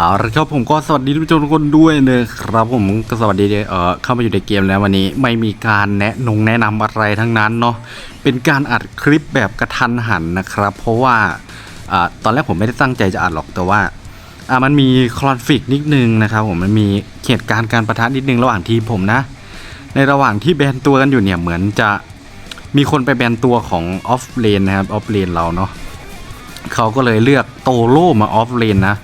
เอาละครับผมก็สวัสดีทุกทุกคนด้วยนะครับผมก็สวัสดีเอ่อเข้ามาอยู่ในเกมแล้ววันนี้ไม่มีการแนะนงแนะนำอะไรทั้งนั้นเนาะเป็นการอัดคลิปแบบกระทันหันนะครับ เพราะว่าอ่าตอนแรกผมไม่ได้ตั้งใจจะอัดหรอกแต่ว่าอ่ามันมีคลอนฟิกนิดนึงนะครับผมมันมีเหตุการณ์การประทะนิดนึงระหว่างทีมผมนะ ในระหว่างที่แบนตัวกันอยู่เนี่ยเหมือนจะมีคนไปแบนตัวของออฟเลนนะครับออฟเลนเราเนาะเขาก็เลยเลือกโตโร่มาออฟเลนนะ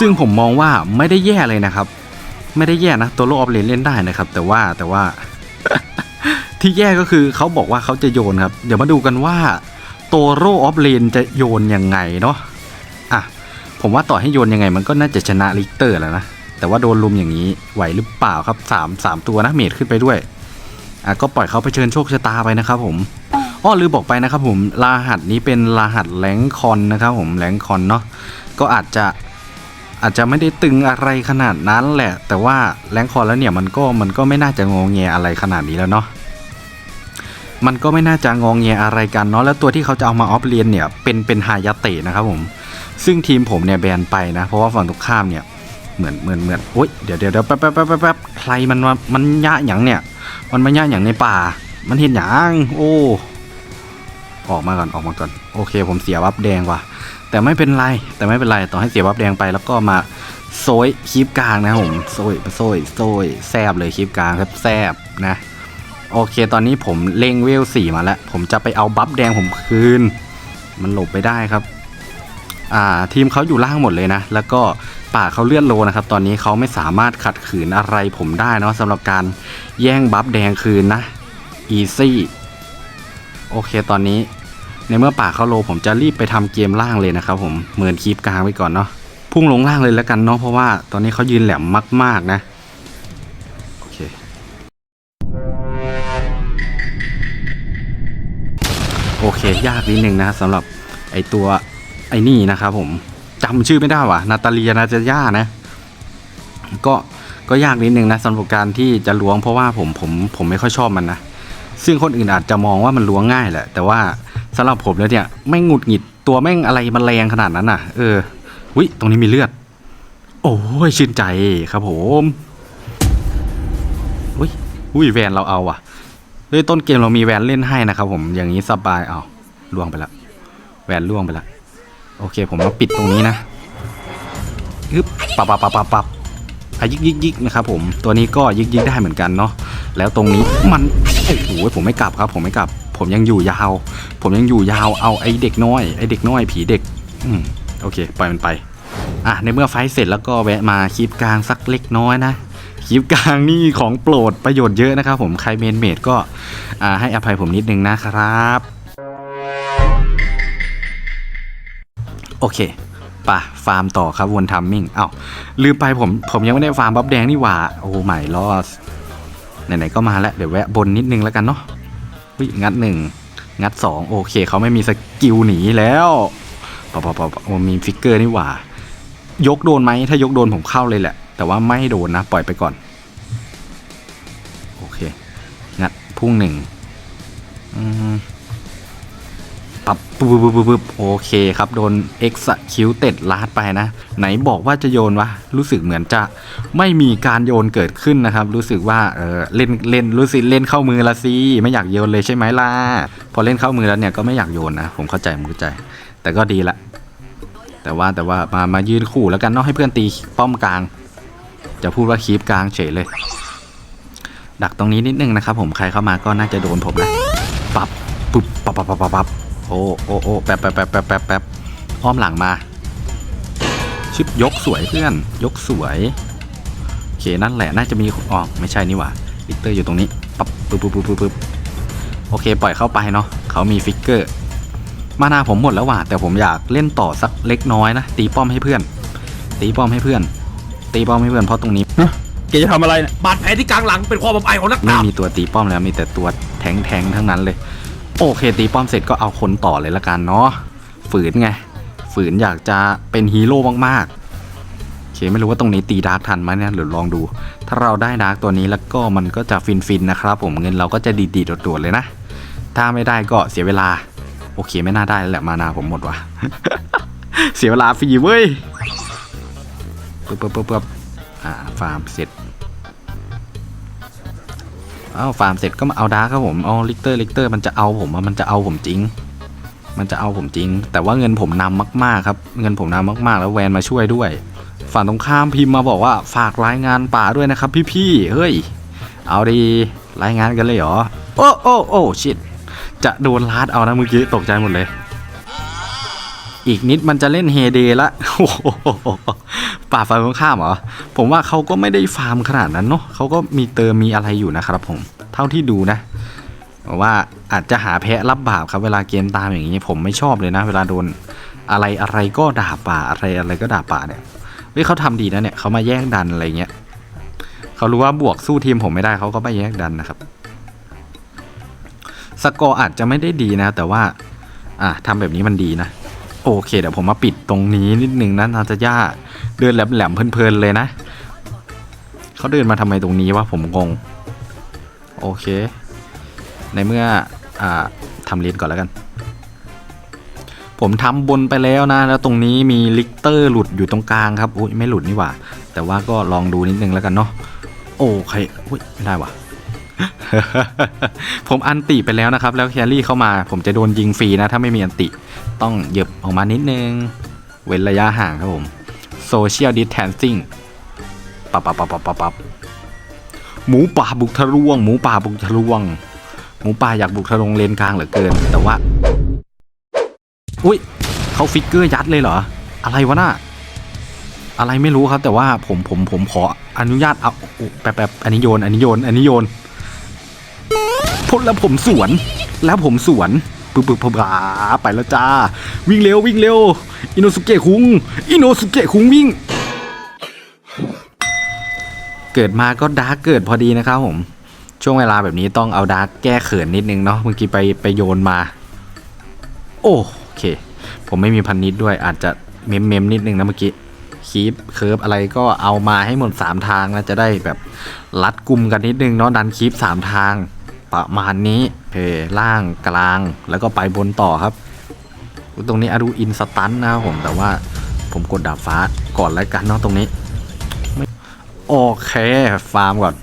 ซึ่งผมมองว่าไม่ได้แย่เลยนะครับ ไม่ได้แย่นะตัวโลออฟเลนเล่นได้นะครับ แต่ว่าแต่ว่า ที่แย่ก็คือเขาบอกว่าเขาจะโยนครับ เดี๋ยวมาดูกันว่าตัวโรออฟเลนจะโยนยังไงเนาะอะผมว่าต่อให้โยนยังไง มันก็น่าจะชนะลิกเตอร์แล้วนะแต่ว่าโดนลุมอย่างนี้ไหวหรือเปล่าครับสามสามตัวนะเมดขึ้นไปด้วยอะก็ปล่อยเขาไปเชิญโชคชะตาไปนะครับผมอ้อลืมบอกไปนะครับผมรหัสนี้เป็นรหัสแรงคอนนะครับผมแรงคอนเนาะก็อาจจะ อาจจะไม่ได้ตึงอะไรขนาดนั้นแหละ แต่ว่าแรงคอแล้วเนี่ยมันก็มันก็ไม่น่าจะงองแงอะไรขนาดนี้แล้วเนาะมันก็ไม่น่าจะงองแงอะไรกันเนาะแล้วตัวที่เขาจะเอามาออฟเลียนเนี่ยเป็นเป็นฮายาเตะนะครับผม ซึ่งทีมผมเนี่ยแบนไปนะ เพราะว่าฝั่งตรงข้ามเนี่ยเหมือนเหมือนเหมือนโอ๊ยเดี๋ยวเดี๋ยวเดี๋ยวแป๊บแป๊บแป๊บแป๊บใครมันมามันยะหยังเนี่ย มันมายะหยังในป่า มันเห็นหยังโอ้ออกมาก่อนออกมาก่อน โอเค ผมเสียวับแดงว่ะ แต่ไม่เป็นไรแต่ไม่เป็นไรต่อให้เสียบัฟแดงไปแล้วก็มาโซยคลิปกลางนะครับผมโซยโซยโซยแซบเลยคลิปกลางครับแซบนะ โอเคตอนนี้ผมเล็งเวลสี่มาแล้ว ผมจะไปเอาบัฟแดงผมคืน มันหลบไปได้ครับ อ่าทีมเขาอยู่ล่างหมดเลยนะ แล้วก็ป่าเขาเลื่อนโลนะครับ ตอนนี้เขาไม่สามารถขัดขืนอะไรผมได้เนาะสำหรับการแย่งบัฟแดงคืนนะอีซี่โอเคตอนนี้ ในเมื่อป่าเข้าโลผมจะรีบไปทำเกมล่างเลยนะครับผมเหมือนคีบกลางไว้ก่อนเนาะพุ่งลงล่างเลยแล้วกันเนาะเพราะว่าตอนนี้เขายืนแหลมมาก ๆนะโอเคโอเค ยากนิดนึงนะสำหรับไอตัวไอ้นี่นะครับผมจำชื่อไม่ได้ว่ะนาตาเลียนาจาย่านะ ก็ก็ยากนิดนึงนะสำหรับการที่จะล้วงเพราะว่าผมผมผมไม่ค่อยชอบมันนะซึ่งคนอื่นอาจจะมองว่ามันล้วงง่ายแหละ แต่ว่า สำหรับผมแล้วเนี่ยไม่งหงุดหงิดตัวแม่งอะไรมันแรงขนาดนั้นน่ะ เออวิตรงนี้มีเลือด โอ้ยชื่นใจครับผมอุ้ยอุ้ยแวนเราเอาอะเฮ้ยต้นเกมเรามีแวนเล่นให้นะครับผมอย่างนี้สบายเอาล่วงไปละแวนล่วงไปละโอเคผมมาปิดตรงนี้นะฮึบปับปับปับปับปับอะยิกยิกยิกนะครับผมตัวนี้ก็ยิกยิกได้เหมือนกันเนาะแล้วตรงนี้มันโอ้โหผมไม่กลับครับ ผมไม่กลับ ผมยังอยู่ยาว ผมยังอยู่ยาวเอาไอเด็กน้อยไอเด็กน้อยผีเด็ก อืมโอเคปล่อยมันไปอะในเมื่อไฟเสร็จแล้วก็แวะมาคลิปกลางสักเล็กน้อยนะคลิปกลางนี่ของโปรดประโยชน์เยอะนะครับผมใครเมนเมดก็อ่าให้อภัยผมนิดนึงนะครับโอเคป่ะฟาร์มต่อครับวนทัมมิ่งเอ้าลืมไปผมผมยังไม่ได้ฟาร์มบับแดงนี่หว่า โอ้ไม่ลอสไหนๆก็มาแล้ว เดี๋ยวแวะบนนิดนึงแล้วกันเนาะ วิงัดหนึ่งงัดสองโอเคเขาไม่มีสกิลหนีแล้วปะปะปะปะโอ้มีฟิกเกอร์นี่หว่า ยกโดนไหมถ้ายกโดนผมเข้าเลยแหละ แต่ว่าไม่โดนนะ ปล่อยไปก่อน โอเค งัดพุ่งหนึ่งอืม ปับปุ๊บปุ๊บปุ๊บโอเคครับ โดน execute ลาดไปนะ ไหนบอกว่าจะโยนวะ รู้สึกเหมือนจะไม่มีการโยนเกิดขึ้นนะครับ รู้สึกว่าเออเล่นเล่นรู้สึกเล่นเข้ามือละสิไม่อยากโยนเลยใช่ไหมล่ะ พอเล่นเข้ามือแล้วเนี่ยก็ไม่อยากโยนนะ ผมเข้าใจผมเข้าใจ แต่ก็ดีละ แต่ว่าแต่ว่ามามายืนขู่แล้วกันเนาะให้เพื่อนตีป้อมกลาง จะพูดว่าคีบกลางเฉยเลย ดักตรงนี้นิดนึงนะครับผมใครเข้ามาก็น่าจะโดนผมนะปับปุ๊บปับปับปับปับปับ โอ้โอ้โอ้แป๊บแป๊บแป๊บแป๊บแป๊บแป๊บอ้อมหลังมา ชิบยกสวยเพื่อน ยกสวยโอเคนั่นแหละน่าจะมีอ๋อไม่ใช่นี่หว่าฟิกเตอร์อยู่ตรงนี้ปั๊บปุ๊บปุ๊บปุ๊บปุ๊บปุ๊บโอเค ปล่อยเข้าไปเนาะเขามีฟิกเกอร์มานาผมหมดแล้วว่ะแต่ผมอยากเล่นต่อสักเล็กน้อยนะตีป้อมให้เพื่อน ตีป้อมให้เพื่อน ตีป้อมให้เพื่อนเพราะตรงนี้แกจะทำอะไรเนี่ยบาดแผลที่กลางหลังเป็นความอับอายของนักไม่ดาบมีตัวตีป้อมแล้วมีแต่ตัวแทงแทงๆทั้งนั้นเลย โอเคตีป้อมเสร็จก็เอาคนต่อเลยละกันเนาะฝืนไง ฝืนอยากจะเป็นฮีโร่มากๆโอเคไม่รู้ว่าตรงนี้ตีดาร์กทันไหมเนี่ยเดี๋ยวลองดู ถ้าเราได้ดาร์กตัวนี้แล้วก็มันก็จะฟินๆนะครับผมเงินเราก็จะดีๆโดดๆเลยนะ ถ้าไม่ได้ก็เสียเวลา โอเคไม่น่าได้แล้วแหละมานาผมหมดว่ะเสียเวลาฟรีเว้ยปึ๊บปึ๊บปึ๊บปึ๊บอ่าฟาร์มเสร็จ อ้าวฟาร์มเสร็จก็มาเอาดาร์ครับผมเอาลิกเตอร์ลิกเตอร์มันจะเอาผมมันจะเอาผมจริง มันจะเอาผมจริง แต่ว่าเงินผมนำมากๆครับเงินผมนำมากๆ แล้วแวนมาช่วยด้วย ฝั่งตรงข้ามพิมพ์มาบอกว่าฝากรายงานป่าด้วยนะครับ พี่ๆเฮ้ย เอาดีรายงานกันเลยเหรอโอ้โอ้โอ้ชิดจะโดนลาดเอานะเมื่อกี้ตกใจหมดเลย อีกนิดมันจะเล่นเฮเดละโอ้โหป่าฝั่งตรงข้ามเหรอ ผมว่าเขาก็ไม่ได้ฟาร์มขนาดนั้นเนาะเขาก็มีเติมมีอะไรอยู่นะครับผม เท่าที่ดูนะว่าอาจจะหาแพะรับบาปครับเวลาเกมตามอย่างนี้ผมไม่ชอบเลยนะ เวลาโดนอะไรอะไรก็ด่าป่าอะไรอะไรก็ด่าป่าเนี่ยเฮ้ยเขาทำดีนะเนี่ยเขามาแย่งดันอะไรเงี้ยเขารู้ว่าบวกสู้ทีมผมไม่ได้เขาก็ไปแย่งดันนะครับ สกอร์อาจจะไม่ได้ดีนะ แต่ว่า อะทำแบบนี้มันดีนะ โอเค เดี๋ยวผมมาปิดตรงนี้นิดนึงนะนาจะย่าเดินแหลมๆเพลินๆเลยนะเขาเดินมาทำไมตรงนี้วะผมงง โอเค ในเมื่ออ่าทำเลนก่อนแล้วกัน ผมทำบนไปแล้วนะ แล้วตรงนี้มีลิกเตอร์หลุดอยู่ตรงกลางครับอุ้ยไม่หลุดนี่หว่า แต่ว่าก็ลองดูนิดนึงแล้วกันเนาะโอเคอุ้ยไม่ได้ว่ะ ผมอันติไปแล้วนะครับ แล้วแครี่เข้ามา ผมจะโดนยิงฟรีนะ ถ้าไม่มีอันติ ต้องเหยียบออกมานิดนึง เว้นระยะห่างครับผมโซเชียลดิสแทนซิ่งปับปับปับปับปับปับหมูป่าบุกทะลวง หมูป่าบุกทะลวง หมูป่าอยากบุกทะลวงเลนกลางเหลือเกิน แต่ว่า อุ้ยเขาฟิกเกอร์ยัดเลยเหรอ อะไรวะน่ะอะไรไม่รู้ครับ แต่ว่าผมผมผมขออนุญาตเอาแป๊บแป๊บอันนี้โยนอันนี้โยนอันนี้โยน พ่นแล้วผมสวน แล้วผมสวนปึ๊บปึ๊บปึ๊บาไปแล้วจ้า วิ่งเร็ววิ่งเร็ว อินโนสุเกะคุง อินโนสุเกะคุงวิ่ง เกิดมาก็ดาร์กเกิดพอดีนะครับผม ช่วงเวลาแบบนี้ต้องเอาดาร์กแก้เขินนิดนึงเนาะ เมื่อกี้ไปไปโยนมา โอเค ผมไม่มีพันนิดด้วย อาจจะเมมเมมนิดนึงนะเมื่อกี้คีปเคิร์ฟอะไรก็เอามาให้หมด 3 ทางนะจะได้แบบรัดกลุ่มกันนิดนึงเนาะดันคีป3ทาง ประมาณนี้เพล่างกลางแล้วก็ไปบนต่อครับ ตรงนี้อารูอินสตันนะครับผมแต่ว่าผมกดดาบฟ้าก่อนแล้วกันเนาะตรงนี้โอเคฟาร์มก่อน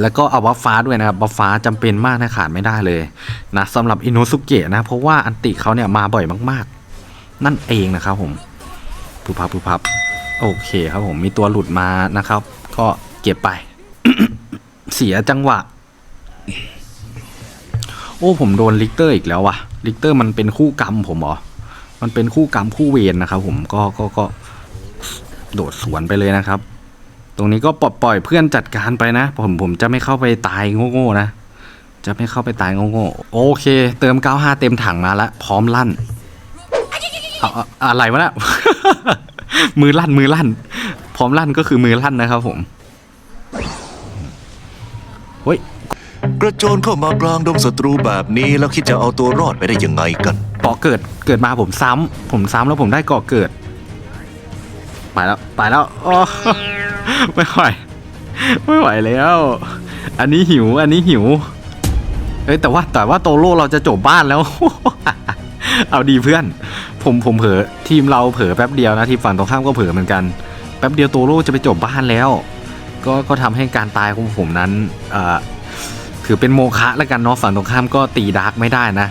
แล้วก็เอาบัฟฟ้าด้วยนะครับบัฟฟ้าจำเป็นมากนะขาดไม่ได้เลยนะสำหรับอินโนสุเกะนะ เพราะว่าอันติเขาเนี่ยมาบ่อยมากๆ นั่นเองนะครับผมปุบพับปุบพับโอเคครับผมมีตัวหลุดมานะครับ ก็เก็บไป เสียจังหวะ โอ้ผมโดนลิกเตอร์อีกแล้ววะลิกเตอร์มันเป็นคู่กรรมผมเหรอ มันเป็นคู่กรรมคู่เวรนะครับผมก็ก็ก็โดดสวนไปเลยนะครับ ตรงนี้ก็ปล่อยปล่อยเพื่อนจัดการไปนะ ผมผมจะไม่เข้าไปตายโง่ๆนะ จะไม่เข้าไปตายโง่ๆโอเค เติม 95 เต็มถังมาละพร้อมลั่นเอาอะไรวะเนะมือลั่นมือลั่น พร้อมลั่นก็คือมือลั่นนะครับผมเฮ้ย กระโจนเข้ามากลางดงศัตรูแบบนี้แล้วคิดจะเอาตัวรอดไปได้ยังไงกัน เกาะเกิดเกิดมาผมซ้ำผมซ้ำแล้วผมได้เกาะเกิดไปแล้วไปแล้วโอ้ไม่ไหวไม่ไหวแล้ว อันนี้หิวอันนี้หิวเอ้ยแต่ว่าแต่ว่าโตโร่เราจะจบบ้านแล้ว เอาดีเพื่อน ผมผมเผลอทีมเราเผลอแป๊บเดียวนะทีมฝั่งตรงข้ามก็เผลอเหมือนกันแป๊บเดียวโตโร่จะไปจบบ้านแล้ว ก็ก็ทำให้การตายของผมนั้นเอ่อ ถือเป็นโมฆะแล้วกันเนาะฝั่งตรงข้ามก็ตีดาร์กไม่ได้นะ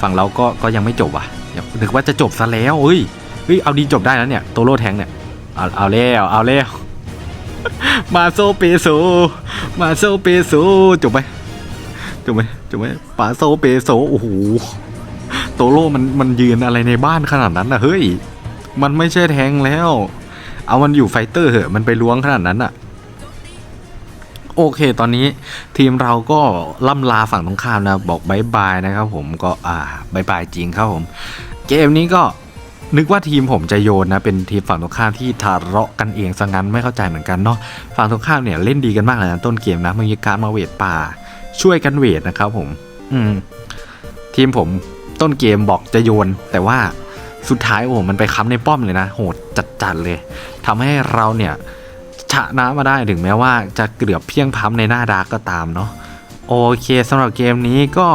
ฝั่งเราก็ก็ยังไม่จบอะอย่านึกว่าจะจบซะแล้วเฮ้ยเฮ้ยเอาดีจบได้แล้วเนี่ยโตโร่แทงเนี่ยเอาเอาแล้วเอาแล้วมาโซเปโซมาโซเปโซจบไหมจบไหมจบไหมปาโซเปโซโอ้โหโตโร่มันมันยืนอะไรในบ้านขนาดนั้นนะเฮ้ย มันไม่ใช่แทงแล้ว เอามันอยู่ไฟเตอร์เหอะมันไปล้วงขนาดนั้นอะ โอเค ตอนนี้ทีมเราก็ล่ำลาฝั่งตรงข้ามนะ บอกบายบายนะครับผมก็อ่าบายบายจริงครับผม เกมนี้ก็นึกว่าทีมผมจะโยนนะ เป็นทีมฝั่งตรงข้ามที่ทะเลาะกันเองซะงั้นไม่เข้าใจเหมือนกันเนาะฝั่งตรงข้ามเนี่ยเล่นดีกันมากเลยนะต้นเกมนะมีการมาเวทป่า ช่วยกันเวทนะครับผม อืม ทีมผมต้นเกมบอกจะโยน แต่ว่าสุดท้ายโอ้โหมันไปค้ำในป้อมเลยนะ โหดจัดๆเลยทำให้เราเนี่ย ชนะมาได้ถึงแม้ว่าจะเกือบเพียงพ้ำในหน้าดาร์กก็ตามเนาะโอเคสำหรับเกมนี้ก็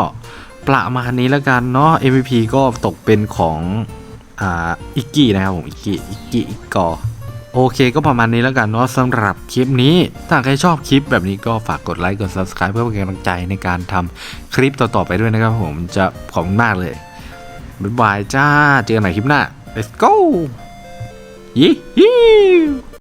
ประมาณนี้แล้วกันเนาะ MVP ก็ตกเป็นของอ่าอิกกี้นะครับผมอิกกี้อิกกี้อิกกอโอเคก็ประมาณนี้แล้วกันเนาะสำหรับคลิปนี้ ถ้าใครชอบคลิปแบบนี้ก็ฝากกดไลค์กด subscribe เพื่อเป็นกำลังใจในการทำคลิปต่อๆไปด้วยนะครับผมจะขอบคุณมากเลยบ๊ายบายจ้า เจอกันใหม่คลิปหน้า let's go ยี่